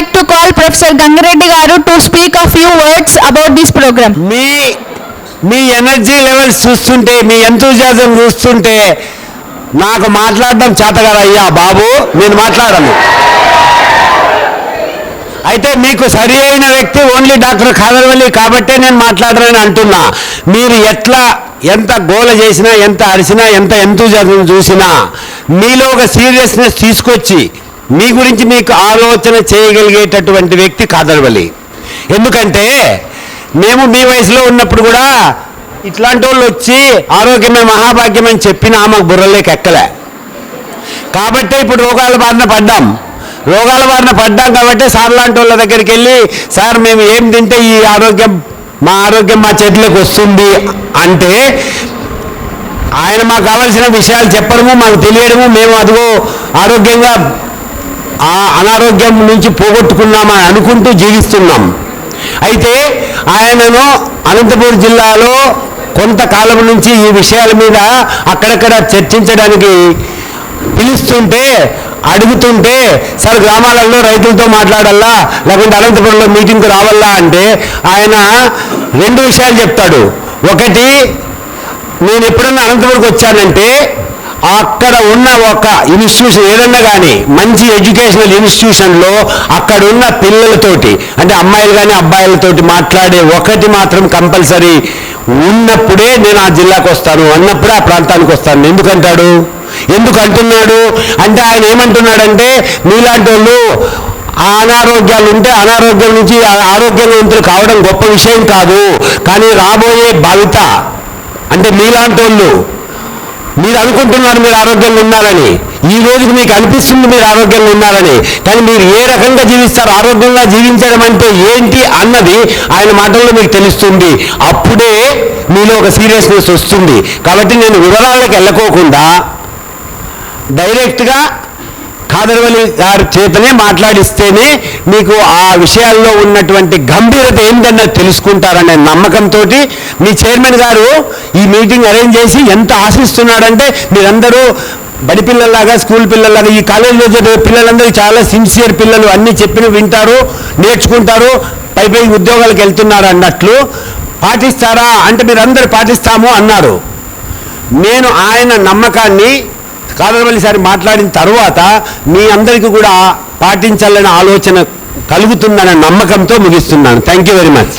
Mr. Gangareddy Garu to speak a few words about this program. మీ మీ energy levels చూస్తుంటే మీ ఎంతూజాజం చూస్తుంటే నాకు మాట్లాడడం చేతగారు అయ్యా బాబు నేను మాట్లాడను అయితే మీకు సరి అయిన వ్యక్తి ఓన్లీ డాక్టర్ ఖాదర్వల్లి కాబట్టే నేను మాట్లాడరని అంటున్నా మీరు ఎట్లా ఎంత గోల చేసినా ఎంత అరిసినా ఎంత ఎంతూజాజం చూసినా మీలో ఒక సీరియస్నెస్ తీసుకొచ్చి మీ గురించి మీకు ఆలోచన చేయగలిగేటటువంటి వ్యక్తి కాదర్వల్లి ఎందుకంటే మేము మీ వయసులో ఉన్నప్పుడు కూడా ఇట్లాంటి వాళ్ళు వచ్చి ఆరోగ్యమే మహాభాగ్యం అని చెప్పినా మాకు బుర్రలోకి ఎక్కలే. కాబట్టే ఇప్పుడు రోగాల బారిన పడ్డాం. రోగాల బారిన పడ్డాం కాబట్టి సార్ లాంటి వాళ్ళ దగ్గరికి వెళ్ళి సార్ మేము ఏం తింటే ఈ ఆరోగ్యం మా ఆరోగ్యం మా చేతిలోకి వస్తుంది అంటే ఆయన మాకు కావాల్సిన విషయాలు చెప్పడము మాకు తెలియడము మేము అదిగో ఆరోగ్యంగా ఆ అనారోగ్యం నుంచి పోగొట్టుకున్నామని అనుకుంటూ జీవిస్తున్నాం. అయితే ఆయనను అనంతపురం జిల్లాలో కొంతకాలం నుంచి ఈ విషయాల మీద అక్కడక్కడ చర్చించడానికి పిలుస్తుంటే అడుగుతుంటే సార్ గ్రామాలలో రైతులతో మాట్లాడాలా లేకుంటే అనంతపురంలో మీటింగ్కి రావాలా అంటే ఆయన రెండు విషయాలు చెప్తాడు. ఒకటి నేను ఎప్పుడన్నా అనంతపురంకి వచ్చానంటే అక్కడ ఉన్న ఒక ఇన్స్టిట్యూషన్ ఏదన్నా కానీ మంచి ఎడ్యుకేషనల్ ఇన్స్టిట్యూషన్లో అక్కడ ఉన్న పిల్లలతోటి అంటే అమ్మాయిలు కానీ అబ్బాయిలతోటి మాట్లాడే ఒకటి మాత్రం కంపల్సరీ. ఉన్నప్పుడే నేను ఆ జిల్లాకు వస్తాను అన్నప్పుడే ఆ ప్రాంతానికి వస్తాను. ఎందుకంటాడు? ఎందుకు అంటున్నాడు అంటే ఆయన ఏమంటున్నాడంటే మీలాంటి వాళ్ళు ఆ అనారోగ్యాలు ఉంటే అనారోగ్యం నుంచి ఆ- ఆరోగ్యవంతులు కావడం గొప్ప విషయం కాదు. కానీ రాబోయే భవిత అంటే మీలాంటి వాళ్ళు మీరు అనుకుంటున్నారు మీరు ఆరోగ్యంగా ఉన్నారని ఈ రోజుకి మీకు అనిపిస్తుంది మీరు ఆరోగ్యంగా ఉన్నారని కానీ మీరు ఏ రకంగా జీవిస్తారు ఆరోగ్యంగా జీవించడం అంటే ఏంటి అన్నది ఆయన మాటల్లో మీకు తెలుస్తుంది. అప్పుడే మీలో ఒక సీరియస్నెస్ వస్తుంది. కాబట్టి నేను వివరాలకు వెళ్ళకోకుండా డైరెక్ట్గా ఖాదర్వలి గారి చేతనే మాట్లాడిస్తేనే మీకు ఆ విషయాల్లో ఉన్నటువంటి గంభీరత ఏంటన్నది తెలుసుకుంటారనే నమ్మకంతో మీ చైర్మన్ గారు ఈ మీటింగ్ అరేంజ్ చేసి ఎంత ఆశిస్తున్నాడంటే మీరందరూ బడి పిల్లల్లాగా స్కూల్ పిల్లల్లాగా ఈ కాలేజీలో చదివే పిల్లలందరూ చాలా సిన్సియర్ పిల్లలు అన్ని చెప్పిన వింటారు నేర్చుకుంటారు పై పై ఉద్యోగాలకు వెళ్తున్నారు అన్నట్లు పాటిస్తారా అంటే మీరందరూ పాటిస్తాము అన్నారు. నేను ఆయన నమ్మకాన్ని కాదరవల్లి సారి మాట్లాడిన తర్వాత మీ అందరికీ కూడా పాటించాలనే ఆలోచన కలుగుతుందనే నమ్మకంతో ముగిస్తున్నాను. Thank you very much